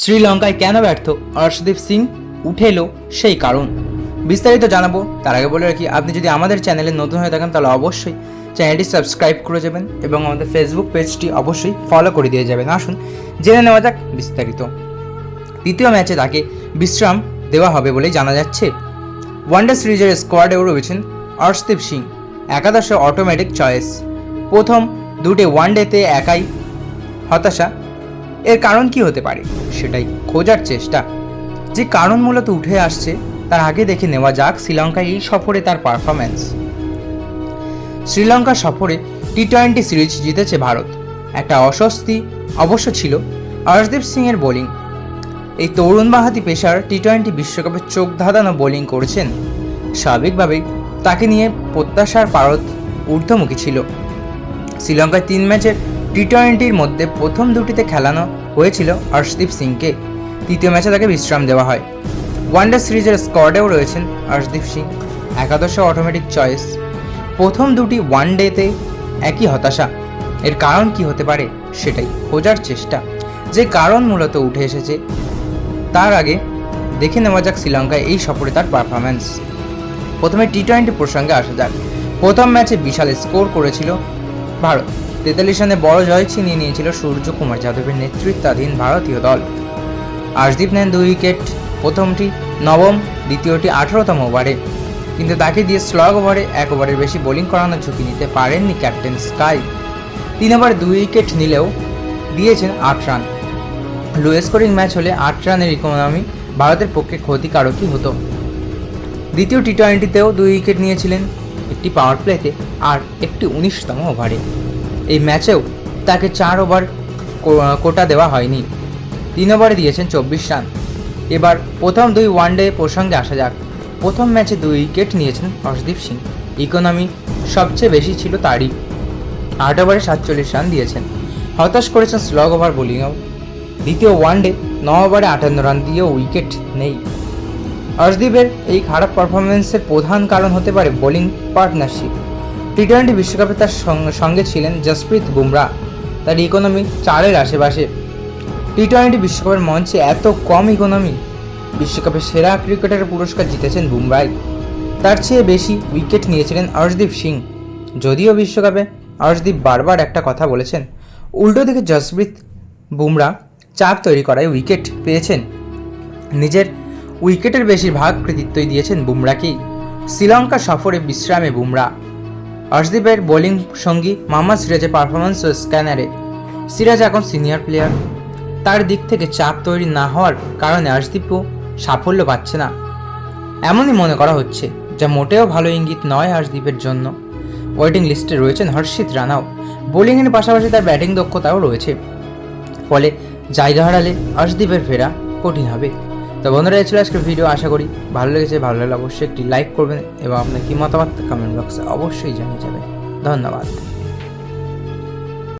শ্রীলঙ্কায় কেন ব্যর্থ? অর্শদীপ সিং উঠে এলো সেই কারণ। বিস্তারিত জানাব, তার আগে বলে রাখি, আপনি যদি আমাদের চ্যানেলে নতুন হয়ে থাকেন, তাহলে অবশ্যই চ্যানেলটি সাবস্ক্রাইব করে যাবেন এবং আমাদের ফেসবুক পেজটি অবশ্যই ফলো করে দিয়ে যাবেন। আসুন, জেনে নেওয়া যাক বিস্তারিত। দ্বিতীয় ম্যাচে তাকে বিশ্রাম দেওয়া হবে বলেই জানা যাচ্ছে। ওয়ানডে সিরিজের স্কোয়াডেও রয়েছেন অর্শদীপ সিং, একাদশে অটোমেটিক চয়েস প্রথম দুটি ওয়ানডেতে একাই হতাশা এর কারণ কি হতে পারে? সেটাই খোঁজার চেষ্টা। যে কারণ মূলত উঠে আসছে, তার আগে দেখে নেওয়া যাক শ্রীলঙ্কায় এই সফরে তার পারফরম্যান্স শ্রীলঙ্কা সফরে টি টোয়েন্টি সিরিজ জিতেছে ভারত। একটা অস্বস্তি অবশ্য ছিল অর্শদীপ সিংয়ের বোলিং। এই তরুণ বাহাতি পেশার টি টোয়েন্টি বিশ্বকাপে চোখ ধাঁধানো বোলিং করেছেন। স্বাভাবিকভাবেই তাকে নিয়ে প্রত্যাশার পারদ ঊর্ধ্বমুখী ছিল। শ্রীলঙ্কায় তিন ম্যাচের টি টোয়েন্টির মধ্যে প্রথম দুটিতে খেলানো হয়েছিল অর্শদীপ সিংকে। তৃতীয় ম্যাচে তাকে বিশ্রাম দেওয়া হয়। ওয়ানডে সিরিজের স্কোয়াডেও রয়েছেন অর্শদীপ সিং। একাদশে অটোমেটিক চয়েস। প্রথম দুটি ওয়ানডেতে একই হতাশা। এর কারণ কি হতে পারে সেটাই খোঁজার চেষ্টা। যে কারণ মূলত উঠে এসেছে, তার আগে দেখে নেওয়া যাক শ্রীলঙ্কায় এই সফরে তার পারফরম্যান্স। প্রথমে টি টোয়েন্টি প্রসঙ্গে আসা যাক। প্রথম ম্যাচে বিশাল স্কোর করেছিল ভারত। তেতাল্লিশ রানে বড় জয় ছিনিয়ে নিয়েছিল সূর্যকুমার যাদবের নেতৃত্বাধীন ভারতীয় দল। আশদীপ নেন দুই উইকেট, প্রথমটি নবম, দ্বিতীয়টি আঠারোতম ওভারে। কিন্তু তাকে দিয়ে স্লগ ওভারে এক ওভারের বেশি বোলিং করানোর ঝুঁকি নিতে পারেননি ক্যাপ্টেন স্কাই। তিন ওভার দুই উইকেট নিলেও দিয়েছেন আট রান। লো স্কোরিং ম্যাচ হলে আট রানের ইকোনমি ভারতের পক্ষে ক্ষতিকারকই হতো। দ্বিতীয় টি টোয়েন্টিতেও দুই উইকেট নিয়েছিলেন একটি পাওয়ার প্লেতে আর একটি উনিশতম ওভারে। এই ম্যাচেও তাকে চার ওভার কোটা দেওয়া হয়নি। তিন ওভারে দিয়েছেন চব্বিশ রান। এবার প্রথম দুই ওয়ানডে প্রসঙ্গে আসা যাক। প্রথম ম্যাচে দুই উইকেট নিয়েছেন হর্ষদীপ সিং। ইকোনমি সবচেয়ে বেশি ছিল তারই। আট ওভারে সাতচল্লিশ রান দিয়েছেন। হতাশ করেছেন স্লগ ওভার বোলিংয়েও। দ্বিতীয় ওয়ানডে ন ওভারে আটান্ন রান দিয়েও উইকেট নেই। অর্শদীপের এই খারাপ পারফরমেন্সের প্রধান কারণ হতে পারে বোলিং পার্টনারশিপ। টি টোয়েন্টি বিশ্বকাপে তার সঙ্গ- ছিলেন জসপ্রীত বুমরা। তার ইকোনমি চারের আশেপাশে। টি টোয়েন্টি বিশ্বকাপের মঞ্চে এত কম ইকোনমি, বিশ্বকাপের সেরা ক্রিকেটারের পুরস্কার জিতেছেন বুমরাই। তার চেয়ে বেশি উইকেট নিয়েছিলেন অর্শদীপ সিং। যদিও বিশ্বকাপে অর্শদীপ বারবার একটা কথা বলেছেন, উল্টো দিকে জসপ্রীত বুমরা চাপ তৈরি করায় উইকেট পেয়েছেন। নিজের উইকেটের বেশিরভাগ কৃতিত্বই দিয়েছেন বুমরাকেই। শ্রীলঙ্কা সফরে বিশ্রামে বুমরা। অর্শদীপের বোলিং সঙ্গী মোহাম্মদ সিরাজের পারফরমেন্স ও স্ক্যানারে সিরাজ এখন সিনিয়র প্লেয়ার তার দিক থেকে চাপ তৈরি না হওয়ার কারণে অর্শদীপও সাফল্য পাচ্ছে না। এমনই মনে করা হচ্ছে যা মোটেও ভালো ইঙ্গিত নয় হর্ষদীপের জন্য। ওয়েটিং লিস্টে রয়েছেন হর্ষিত রানাও। বোলিংয়ের পাশাপাশি তার ব্যাটিং দক্ষতাও রয়েছে। ফলে জায়গা হারালে হর্ষদীপের ফেরা কঠিন হবে। তো বন্ধুরা, এই ছিল আজকের ভিডিও আশা করি ভালো লেগেছে। ভালো লাগলে অবশ্যই একটি লাইক করবেন এবং আপনার কি মতামত কমেন্ট বক্সে অবশ্যই জানিয়ে যাবেন। ধন্যবাদ।